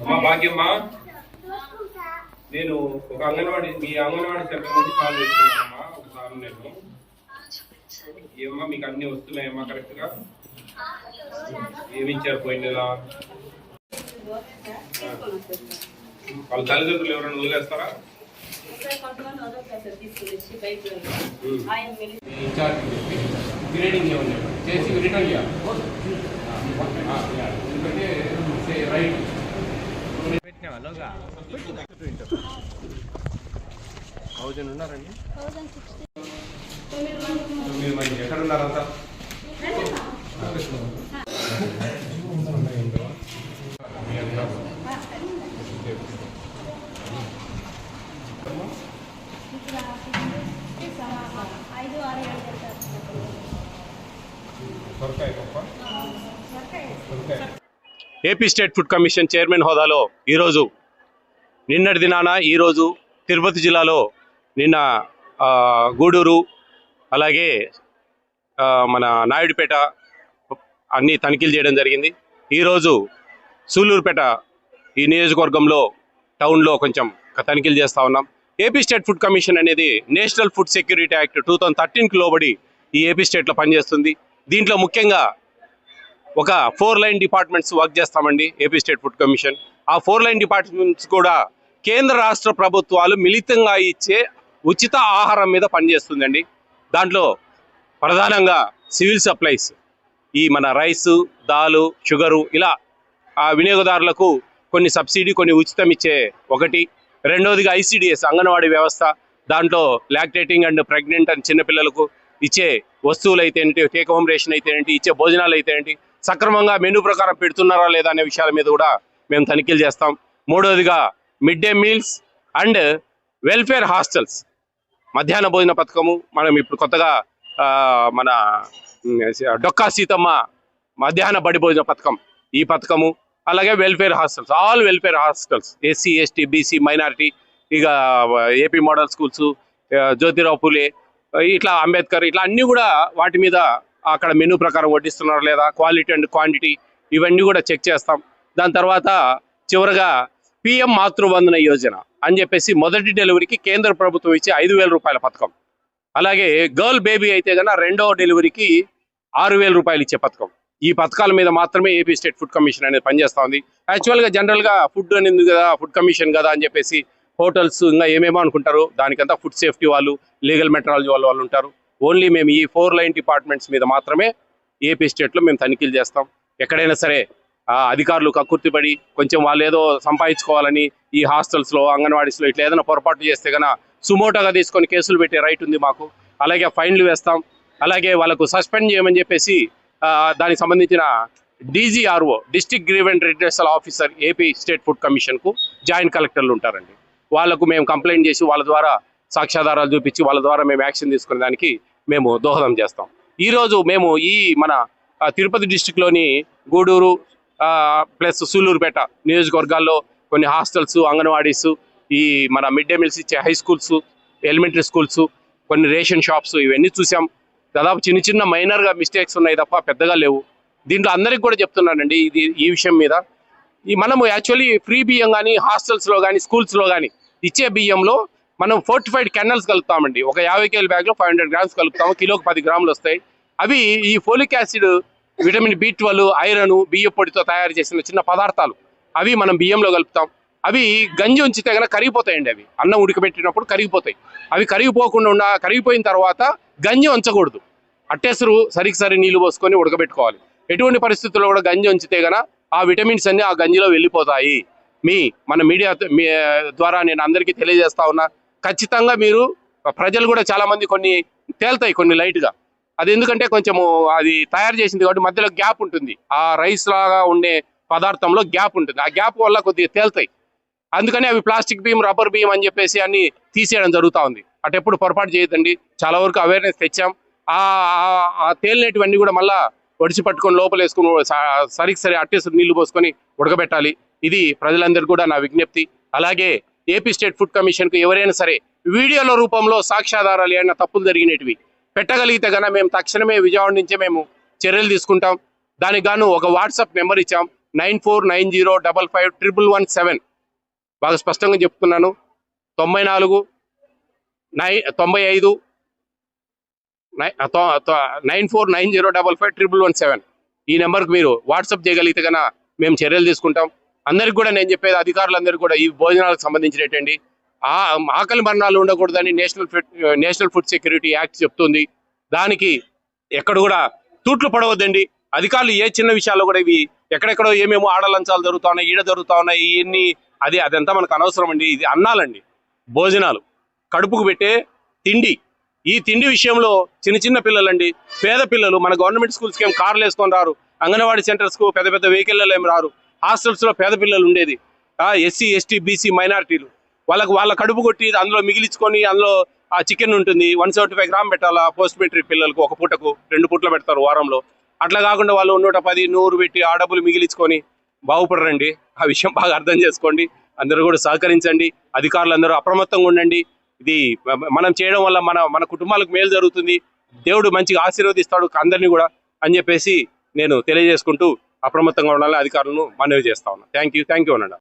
అమ్మా భాగ్యమ్మా. నేను ఒక అంగన్వాడి మీ అంగన్వాడి సెంటర్ నుంచి కాల్ చేస్తున్నానమ్మా ఒకసారి నేను. ఏమమ్మా మీకు అన్ని వస్తున్నాయమ్మా కరెక్ట్గా ఏమి ఇచ్చారు పోయిన నెల? వాళ్ళ తల్లిదండ్రులు ఎవరైనా వదిలేస్తారా? గ్రేడింగ్ చేసి రిటర్న్ చేయాలి. ఎందుకంటే రైట్ థౌజండ్ ఉన్నారండి. మీరు మరి ఎక్కడ ఉన్నారంతా ఐదు ఆరు ఏడు AP state food commission chairman హోదాలో ఈరోజు నిన్నటి దినాన ఈరోజు తిరుపతి జిల్లాలో నిన్న గూడూరు అలాగే మన నాయుడుపేట అన్ని తనిఖీలు చేయడం జరిగింది. ఈరోజు సూళ్ళూరుపేట ఈ నియోజకవర్గంలో టౌన్లో కొంచెం తనిఖీలు చేస్తూ ఉన్నాం. ఏపీ స్టేట్ ఫుడ్ కమిషన్ అనేది national food security act two thousand థర్టీన్కి లోబడి ఈ ఏపీ స్టేట్లో పనిచేస్తుంది. దీంట్లో ముఖ్యంగా ఒక ఫోర్ లైన్ డిపార్ట్మెంట్స్ వర్క్ చేస్తామండి ఏపీ స్టేట్ ఫుడ్ కమిషన్ ఆ ఫోర్ లైన్ డిపార్ట్మెంట్స్ కూడా కేంద్ర రాష్ట్ర ప్రభుత్వాలు మిళితంగా ఇచ్చే ఉచిత ఆహారం మీద పనిచేస్తుందండి. దాంట్లో ప్రధానంగా సివిల్ సప్లైస్ ఈ మన రైసు దాలు షుగరు ఇలా ఆ వినియోగదారులకు కొన్ని సబ్సిడీ కొన్ని ఉచితం ఇచ్చే ఒకటి. రెండవదిగా ఐసిడిఎస్ అంగన్వాడీ వ్యవస్థ. దాంట్లో లాక్టేటింగ్ అండ్ ప్రెగ్నెంట్ అండ్ చిన్నపిల్లలకు ఇచ్చే వస్తువులు అయితే ఏంటి టేక్ హోమ్ రేషన్ అయితే ఏంటి ఇచ్చే భోజనాలు అయితే ఏంటి సక్రమంగా మెనూ ప్రకారం పెడుతున్నారా లేదా అనే విషయాల మీద కూడా మేము తనిఖీలు చేస్తాం. మూడవదిగా mid day meals and welfare hostels. మధ్యాహ్న భోజన పథకము మనం ఇప్పుడు కొత్తగా మన డొక్కా సీతమ్మ మధ్యాహ్న బడి భోజన పథకం ఈ పథకము అలాగే welfare hostels all welfare hostels SC ST BC minority ఇక AP model schools Jyotirao Phule ఇట్లా అంబేద్కర్ ఇట్లా అన్ని కూడా వాటి మీద అక్కడ మెనూ ప్రకారం వడ్డిస్తున్నారా లేదా? క్వాలిటీ అండ్ క్వాంటిటీ ఇవన్నీ కూడా చెక్ చేస్తాం. దాని తర్వాత చివరగా పిఎం మాతృవందన యోజన అని చెప్పేసి మొదటి డెలివరీకి కేంద్ర ప్రభుత్వం ఇచ్చే ఐదు వేల రూపాయల పథకం. అలాగే గర్ల్ బేబీ అయితే కనుక రెండో డెలివరీకి ఆరు వేల రూపాయలు ఇచ్చే పథకం. ఈ పథకాల మీద మాత్రమే ఏపీ స్టేట్ ఫుడ్ కమిషన్ అనేది పనిచేస్తూ ఉంది. యాక్చువల్గా జనరల్గా ఫుడ్ అనేది కదా ఫుడ్ కమిషన్ కదా అని చెప్పేసి హోటల్స్ ఇంకా ఏమేమో అనుకుంటారు దానికంతా ఫుడ్ సేఫ్టీ వాళ్ళు లీగల్ మెట్రాలజీ వాళ్ళు వాళ్ళు ఉంటారు. ఓన్లీ మేము ఈ ఫోర్ లైన్ డిపార్ట్మెంట్స్ మీద మాత్రమే ఏపీ స్టేట్లో మేము తనిఖీలు చేస్తాం. ఎక్కడైనా సరే అధికారులు కక్కుర్తిపడి కొంచెం వాళ్ళు ఏదో సంపాదించుకోవాలని ఈ హాస్టల్స్లో అంగన్వాడీస్లో ఇట్లా ఏదైనా పొరపాటు చేస్తే కనుక సుమోటోగా తీసుకొని కేసులు పెట్టే రైట్ ఉంది మాకు. అలాగే ఫైన్లు వేస్తాం. అలాగే వాళ్ళకు సస్పెండ్ చేయమని చెప్పేసి దానికి సంబంధించిన DGRO district grievance redressal officer AP state food కమిషన్కు జాయింట్ కలెక్టర్లు ఉంటారండి. వాళ్ళకు మేము కంప్లైంట్ చేసి వాళ్ళ ద్వారా సాక్ష్యాధారాలు చూపించి వాళ్ళ ద్వారా మేము యాక్షన్ తీసుకునే దానికి మేము దోహదం చేస్తాం. ఈరోజు మేము ఈ మన తిరుపతి డిస్టిక్లోని గూడూరు ప్లస్ సూలూరుపేట నియోజకవర్గాల్లో కొన్ని హాస్టల్స్ అంగన్వాడీస్ ఈ మన మిడ్ డే మీల్స్ ఇచ్చే హై స్కూల్స్ ఎలిమెంటరీ స్కూల్స్ కొన్ని రేషన్ షాప్స్ ఇవన్నీ చూసాం. దాదాపు చిన్న చిన్న మైనర్గా మిస్టేక్స్ ఉన్నాయి తప్ప పెద్దగా లేవు. దీంట్లో అందరికి కూడా చెప్తున్నానండి ఇది ఈ విషయం మీద. ఈ మనము యాక్చువల్లీ ఫ్రీ బియ్యం కానీ హాస్టల్స్లో కానీ స్కూల్స్లో కానీ ఇచ్చే బియ్యంలో మనం ఫోర్టిఫైడ్ కెనల్స్ కలుపుతామండి. ఒక యాభై కేజీ బ్యాగ్లో ఫైవ్ హండ్రెడ్ గ్రామ్స్ కలుపుతాము. కిలోకి పది గ్రాములు వస్తాయి. అవి ఈ folic acid vitamin B twelve iron బియ్య పొడితో తయారు చేసిన చిన్న పదార్థాలు. అవి మనం బియ్యంలో కలుపుతాం. అవి గంజి ఉంచితే కనుక కరిగిపోతాయండి అవి. అన్నం ఉడికబెట్టినప్పుడు కరిగిపోతాయి. అవి కరిగిపోకుండా ఉన్న కరిగిపోయిన తర్వాత గంజి ఉంచకూడదు అట్టేసరు సరికి సరి నీళ్ళు పోసుకొని ఉడకబెట్టుకోవాలి. ఎటువంటి పరిస్థితుల్లో కూడా గంజి ఉంచితే గన ఆ విటమిన్స్ అన్ని ఆ గంజిలో వెళ్ళిపోతాయి. మీ మన మీడియా మీ ద్వారా నేను అందరికీ తెలియజేస్తా ఉన్నా. ఖచ్చితంగా మీరు ప్రజలు కూడా చాలామంది కొన్ని తేల్తాయి కొన్ని లైట్గా అది ఎందుకంటే కొంచెము అది తయారు చేసింది కాబట్టి మధ్యలో గ్యాప్ ఉంటుంది. ఆ రైస్ లాగా ఉండే పదార్థంలో గ్యాప్ ఉంటుంది. ఆ గ్యాప్ వల్ల కొద్దిగా తేల్తాయి. అందుకని అవి ప్లాస్టిక్ బీమ్ రబ్బర్ బీమ్ అని చెప్పేసి అన్ని తీసేయడం జరుగుతూ ఉంది. అటెప్పుడు పొరపాటు చేయదండి చాలా వరకు అవేర్నెస్ తెచ్చాం. ఆ ఆ- తేలినటువన్నీ కూడా మళ్ళా ఒడిచి పట్టుకొని లోపల వేసుకుని సరికి సరి అట్టేసి నీళ్ళు పోసుకొని ఉడకబెట్టాలి. ఇది ప్రజలందరికీ కూడా నా విజ్ఞప్తి. అలాగే ఏపీ స్టేట్ ఫుడ్ కమిషన్కు ఎవరైనా సరే వీడియోల రూపంలో సాక్ష్యాధారాలు ఏమైనా తప్పులు జరిగినటివి పెట్టగలిగితే కనుక మేము తక్షణమే విజయవాడ నుంచే మేము చర్యలు తీసుకుంటాం. దానికి గాను ఒక వాట్సాప్ నెంబర్ ఇచ్చాం. Nine four nine zero double five triple one seven. బాగా స్పష్టంగా చెప్తున్నాను. తొంభై నాలుగు నై తొంభై ఐదు nine four nine zero double five triple one seven. ఈ నెంబర్కి మీరు వాట్సాప్ చేయగలిగితే కన్నా మేము చర్యలు తీసుకుంటాం. అందరికి కూడా నేను చెప్పేది అధికారులందరూ కూడా ఈ భోజనాలకు సంబంధించినటువంటి ఆ ఆకలి మరణాలు ఉండకూడదని national food national food security act చెప్తుంది. దానికి ఎక్కడ కూడా తూట్లు పడవద్దండి. అధికారులు ఏ చిన్న విషయాల్లో కూడా ఇవి ఎక్కడెక్కడో ఏమేమో ఆడలంచాలు జరుగుతా ఉన్నాయి ఈడ జరుగుతా ఉన్నాయి ఇవన్నీ అది అదంతా మనకు అనవసరం అండి ఇది అన్నాలండి. భోజనాలు. కడుపుకు పెట్టే తిండి. ఈ తిండి విషయంలో చిన్న చిన్న పిల్లలండి. పేద పిల్లలు మన గవర్నమెంట్ స్కూల్స్కి ఏం కార్లు వేసుకొని రారు. అంగన్వాడీ సెంటర్స్కు పెద్ద పెద్ద వెహికల్లో ఏం రారు. హాస్టల్స్లో పేద పిల్లలు ఉండేది. ఎస్సీ ఎస్టీ బీసీ మైనారిటీలు. వాళ్ళకు వాళ్ళ కడుపు కొట్టి అందులో మిగిలించుకొని అందులో ఆ చికెన్ ఉంటుంది. వన్ సెవెంటీ ఫైవ్ గ్రామ్ పెట్టాలా పోస్ట్ మెట్రిక్ పిల్లలకు ఒక పూటకు? రెండు పూటలు పెడతారు వారంలో. అట్లా కాకుండా వాళ్ళు నూట పది నూరు పెట్టి ఆ డబ్బులు మిగిలించుకొని బాగుపడరండి. ఆ విషయం బాగా అర్థం చేసుకోండి. అందరూ కూడా సహకరించండి. అధికారులందరూ అప్రమత్తంగా ఉండండి. ఇది మనం చేయడం వల్ల మన మన కుటుంబాలకు మేలు జరుగుతుంది. దేవుడు మంచిగా ఆశీర్వదిస్తాడు అందరినీ కూడా అని చెప్పేసి నేను తెలియజేసుకుంటూ అప్రమత్తంగా ఉండాలని అధికారులను మనవి చేస్తా ఉన్నాను థ్యాంక్ యూ థ్యాంక్ యూ అన్నాడు?